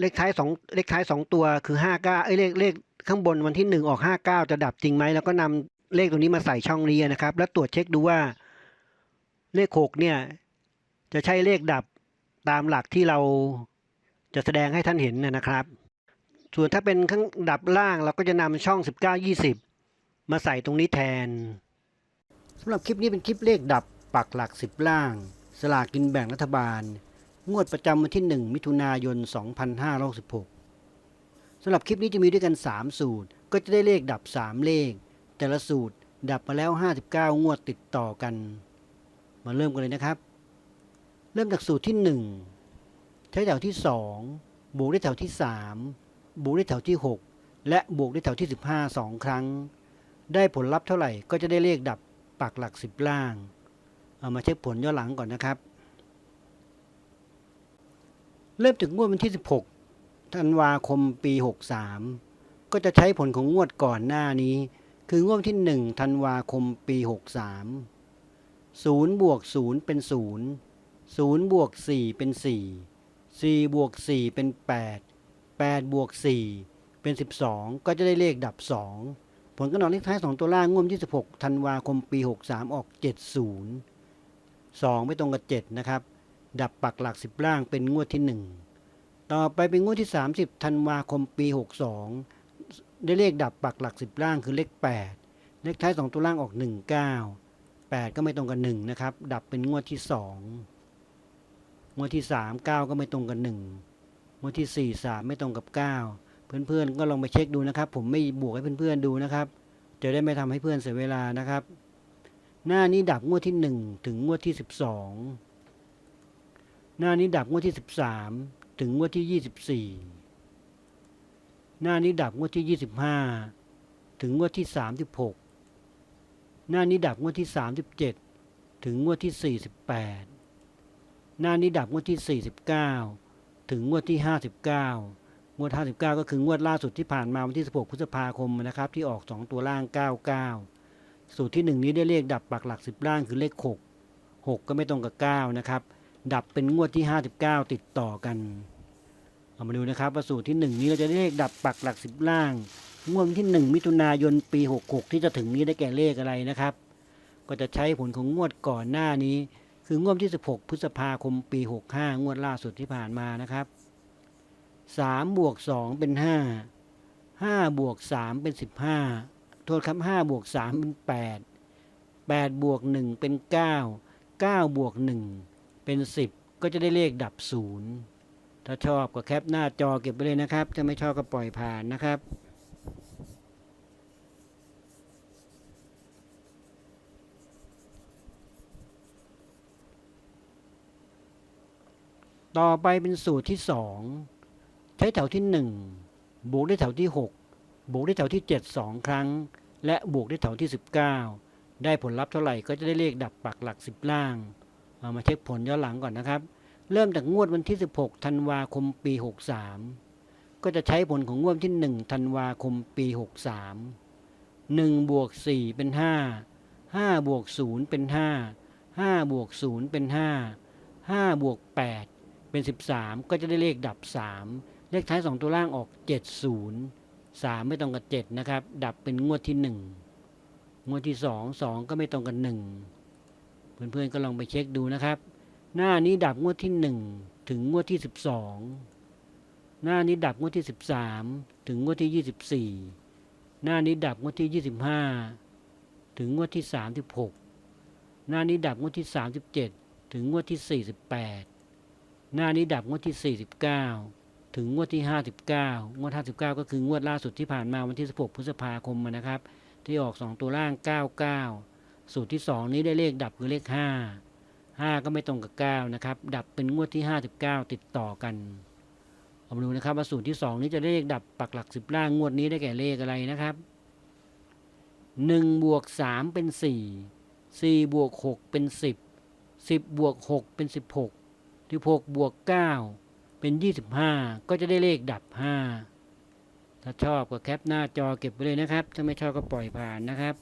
เลขท้ายสองเลขท้ายสองตัวคือ59เก้าเอ้ยเลขเลขข้างบนวันที่1ออก59จะดับจริงไหมแล้วก็นำเลขตรงนี้มาใส่ช่องนี้นะครับ แล้วตรวจเช็คดูว่าเลข6เนี่ย จะใช่เลขดับตามหลักที่เราจะแสดงให้ท่านเห็นนะนะครับ ส่วนถ้าเป็นข้างดับล่างเราก็จะนำช่อง 19 20 มาใส่ตรงนี้แทนสำหรับคลิปนี้เป็นคลิปเลขดับปักหลัก 10 ล่าง สลากกินแบ่งรัฐบาล งวดประจำวันที่ 1 มิถุนายน 2566สำหรับคลิปนี้จะมีด้วยกัน 3 สูตร ก็จะได้เลขดับ 3 เลข แต่ละสูตรดับมาแล้ว 59 งวดติดต่อกัน มาเริ่มกันเลยนะครับ เริ่มจากสูตรที่ 1 ใช้แถวที่ 2 บวกด้วยแถวที่ 3 บวกด้วยแถวที่ 6 และบวกด้วยแถวที่ 15 2 ครั้ง ได้ผลลัพธ์เท่าไหร่ก็จะได้เลขดับปักหลัก 10 ล่าง เอามาเช็คผลย้อนหลังก่อนนะครับ เริ่มจากงวดวันที่ 16 ธันวาคมปี 63 ก็จะใช้ผลของงวดก่อนหน้านี้ คืองวดที่ 1 ธันวาคมปี 63 0บวก0เป็น 0 0บวก4เป็น 4 4บวก4เป็น 8 8บวก4เป็น 12 ก็จะได้เลขดับ 2 ผลกำหนดเลขท้าย 2 ตัวล่างงวดที่16ธันวาคมปี 63 ออก 70 2 ไม่ตรงกับ 7 นะครับ ดับปักหลัก10ล่างเป็นงวดที่1ต่อไปเป็นงวดที่ 30ธันวาคมปี 62 ได้เลขดับปักหลัก 10 ล่างคือเลข 8 เลขท้าย 2 ตัวล่างออก 19 8 ก็ไม่ตรงกับ 1 นะครับ ดับเป็นงวดที่ 2 งวดที่ 3 9 ก็ไม่ตรงกับ 1 งวดที่ 4 3 ไม่ตรงกับ 9 เพื่อนๆ ก็ลองไปเช็คดูนะครับ ผมไม่บวกให้เพื่อนๆดูนะครับ จะได้ไม่ทำให้เพื่อนเสียเวลานะครับ หน้านี้ดับงวดที่ 1 ถึงงวดที่ 12 หน้านี้ดับงวดที่ 13 ถึงงวดที่ 24 หน้านี้ดับงวดที่ 25 ถึงงวดที่ 36 หน้านี้ดับงวดที่ 37 ถึงงวดที่ 48 หน้านี้ดับงวดที่ 49 ถึงงวดที่ 59 งวด 59 ก็คืองวดล่าสุดที่ผ่านมาวันที่ 16 พฤษภาคมนะครับ ที่ออก 2 ตัวล่าง 99 สูตรที่ 1 นี้ได้เลขดับปักหลัก 10 ล่างคือเลข 6 6 ก็ไม่ตรงกับ 9 นะครับ ดับเป็นงวดที่ 59 ติดต่อกันเอามาดูนะครับว่าสูตรที่ 1 นี้เราจะได้เลขดับปักหลัก10ล่าง งวดวันที่ 1 มิถุนายนปี 66 ที่จะถึงนี้ได้แก่เลขอะไรนะครับ ก็จะใช้ผลของงวดก่อนหน้านี้ คืองวดที่ 16 พฤษภาคมปี 65 งวดล่าสุดที่ผ่านมานะครับ3บวก2เป็น 5 5บวก3เป็น 15 โทษครับ5บวก3เป็น 8 8บวก1เป็น 9 9บวก1 เป็น 10 ก็จะได้เลขดับ0ถ้าชอบก็แคปหน้าจอเก็บไปเลยนะครับ ถ้าไม่ชอบก็ปล่อยผ่านนะครับต่อไปเป็นสูตรที่สองใช้แถวที่หนึ่งบวกด้วยแถวที่หกบวกด้วยแถวที่เจ็ดสองครั้ง และบวกด้วยแถวที่สิบเก้าได้ผลลัพธ์เท่าไหร่ก็จะได้เลขดับปักหลักสิบล่าง เอามาเช็คผลย้อนหลังก่อนนะครับ เริ่มจากงวดวันที่ 16 ธันวาคมปี 63 ก็จะใช้ผลของงวดที่ 1 ธันวาคมปี 63 1บวก4เป็น 5 5บวก0เป็น 5 5บวก0เป็น 5 5บวก8เป็น 13 ก็จะได้เลขดับ 3 เลขท้าย 2 ตัวล่างออก 70 3 ไม่ตรงกับ 7 นะครับ ดับเป็นงวดที่ 1 งวดที่ 2 2 ก็ไม่ตรงกับ 1 เพื่อนๆก็ลองไปเช็คดูนะครับ หน้านี้ดับงวดที่ 1 ถึงงวดที่ 12 หน้านี้ดับงวดที่ 13 ถึงงวดที่ 24 หน้านี้ดับงวดที่ 25 ถึงงวดที่ 36 หน้านี้ดับงวดที่ 37 ถึงงวดที่ 48 หน้านี้ดับงวดที่ 49 ถึงงวดที่ 59 งวด 59 ก็คืองวดล่าสุดที่ผ่านมาวันที่ 16 พฤษภาคมนะครับ ที่ออก 2 ตัวล่าง 99 สูตรที่ 2 นี้ได้เลขดับคือเลข 5 5 ก็ไม่ตรงกับ 9 นะครับ ดับเป็นงวดที่ 59 ติดต่อกันเอามดูนะครับว่าสูตรที่ 2 นี้จะได้เลขดับปักหลัก 10 ล่างงวดนี้ได้แก่เลขอะไรนะครับ1บวก3เป็น 4 4บวก6เป็น 10 10บวก6เป็น 16 16บวก9เป็น 25 ก็จะได้เลขดับ 5 ถ้าชอบก็แคปหน้าจอเก็บไปเลยนะครับ ถ้าไม่ชอบก็ปล่อยผ่านนะครับ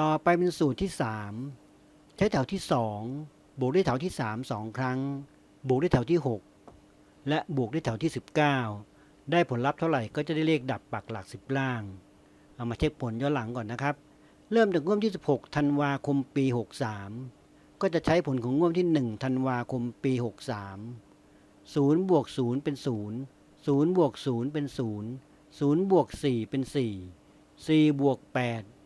ต่อไปเป็นสูตรที่3ใช้แถวที่2บวกด้วยแถวที่3 2ครั้ง บวกด้วยแถวที่6และบวกด้วยแถวที่19ได้ผลลัพธ์เท่าไหร่ก็จะได้เลขดับปักหลัก10ล่าง เอามาเช็คผลย้อนหลังก่อนนะครับ เริ่มจากงวดที่ 16ธันวาคมปี 63 ก็จะใช้ผลของงวดที่1ธันวาคมปี 63 0บวก0เป็น 0 0บวก0เป็น 0 0บวก4เป็น 4 4บวก8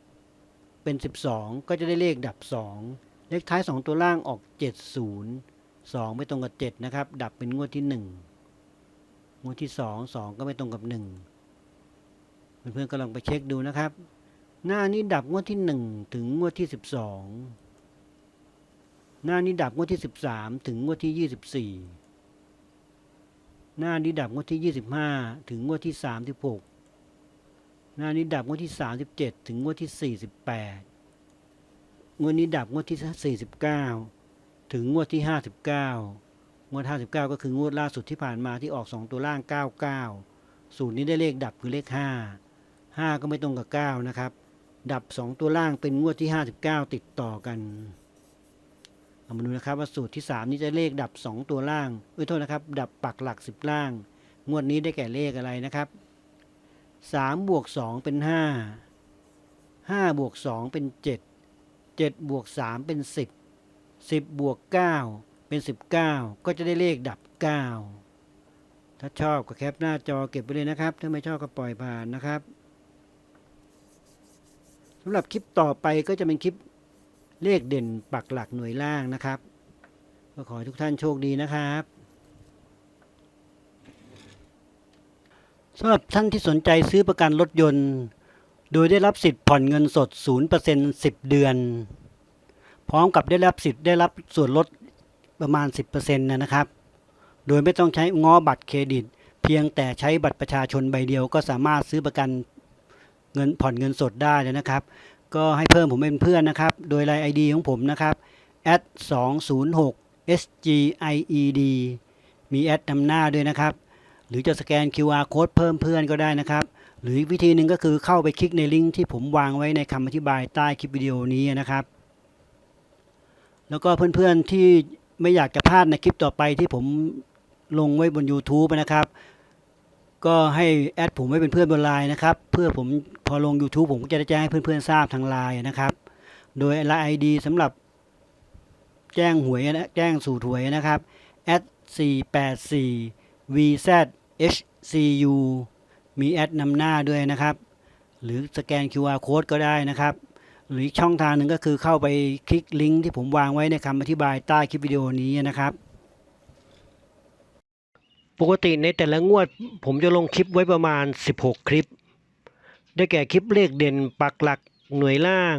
เป็น 12 ก็จะได้เลขดับ 2 เลขท้าย 2 ตัวล่างออก 70 2 ไม่ตรงกับ 7 นะครับ ดับเป็นงวดที่ 1 งวดที่ 2 2 ก็ไม่ตรงกับ 1 เพื่อนๆก็ลองไปเช็คดูนะครับ หน้านี้ดับงวดที่ 1 ถึงงวดที่ 12 หน้านี้ดับงวดที่ 13 ถึงงวดที่ 24 หน้านี้ดับงวดที่ 25 ถึงงวดที่ 36 หน้านี้ดับงวดที่ 37 ถึงงวดที่ 48 งวดนี้ดับงวดที่ 49 ถึงงวดที่ 59 งวด 59 ก็คืองวดล่าสุดที่ผ่านมาที่ออก 2 ตัวล่าง 99 สูตรนี้ได้เลขดับคือเลข 5 5 ก็ไม่ตรงกับ 9 นะครับ ดับ 2 ตัวล่างเป็นงวดที่ 59 ติดต่อกันเอามาดูนะครับว่าสูตรที่ 3 นี้จะเลขดับ 2 ตัวล่างเอ้ยโทษนะครับ ดับปักหลัก 10 ล่าง งวดนี้ได้แก่เลขอะไรนะครับ สามบวกสองเป็นห้าห้าบวกสองเป็นเจ็ดเจ็ดบวกสามเป็นสิบสิบบวกเก้าเป็นสิบเก้าก็จะได้เลขดับเก้าถ้าชอบก็แคปหน้าจอเก็บไปเลยนะครับ ถ้าไม่ชอบก็ปล่อยผ่านนะครับสำหรับคลิปต่อไปก็จะเป็นคลิปเลขเด่นปักหลักหน่วยล่างนะครับ ก็ขอให้ทุกท่านโชคดีนะครับ สำหรับท่านที่สนใจซื้อประกันรถยนต์ โดยได้รับสิทธิ์ผ่อนเงินสด 0% 10 เดือน พร้อมกับได้รับสิทธิ์ได้รับส่วนลดประมาณ 10%นะครับ โดยไม่ต้องใช้ง้อบัตรเครดิต เพียงแต่ใช้บัตรประชาชนใบเดียวก็สามารถซื้อประกันเงินผ่อนเงินสดได้เลยนะครับ ก็ให้เพิ่มผมเป็นเพื่อนนะครับ โดยไลน์ ID ของผมนะครับแอด206 sgied มีแอดนำหน้าด้วยนะครับ หรือจะสแกน QR code เพิ่มเพื่อนก็ได้นะครับ หรืออีกวิธีหนึ่งก็คือเข้าไปคลิกในลิงก์ที่ผมวางไว้ในคำอธิบายใต้คลิปวิดีโอนี้นะครับ แล้วก็เพื่อนๆที่ไม่อยากจะพลาดในคลิปต่อไปที่ผมลงไว้บน YouTube นะครับ ก็ให้แอดผมไว้เป็นเพื่อนบนไลน์นะครับ เพื่อผมพอลง YouTube ผมก็จะได้แจ้งให้เพื่อนๆทราบทางไลน์นะครับ โดยไลน์ ID สำหรับแจ้งหวยนะแจ้งสู่หวยนะครับ at 484 vzhcu มีแอดนำหน้าด้วยนะครับ หรือสแกน QR code ก็ได้นะครับ หรือช่องทางหนึ่งก็คือเข้าไปคลิกลิงก์ที่ผมวางไว้ในคำอธิบายใต้คลิปวิดีโอนี้นะครับ ปกติในแต่ละงวด ผมจะลงคลิปไว้ประมาณ 16 คลิป ได้แก่คลิปเลขเด่นปักหลักหน่วยล่าง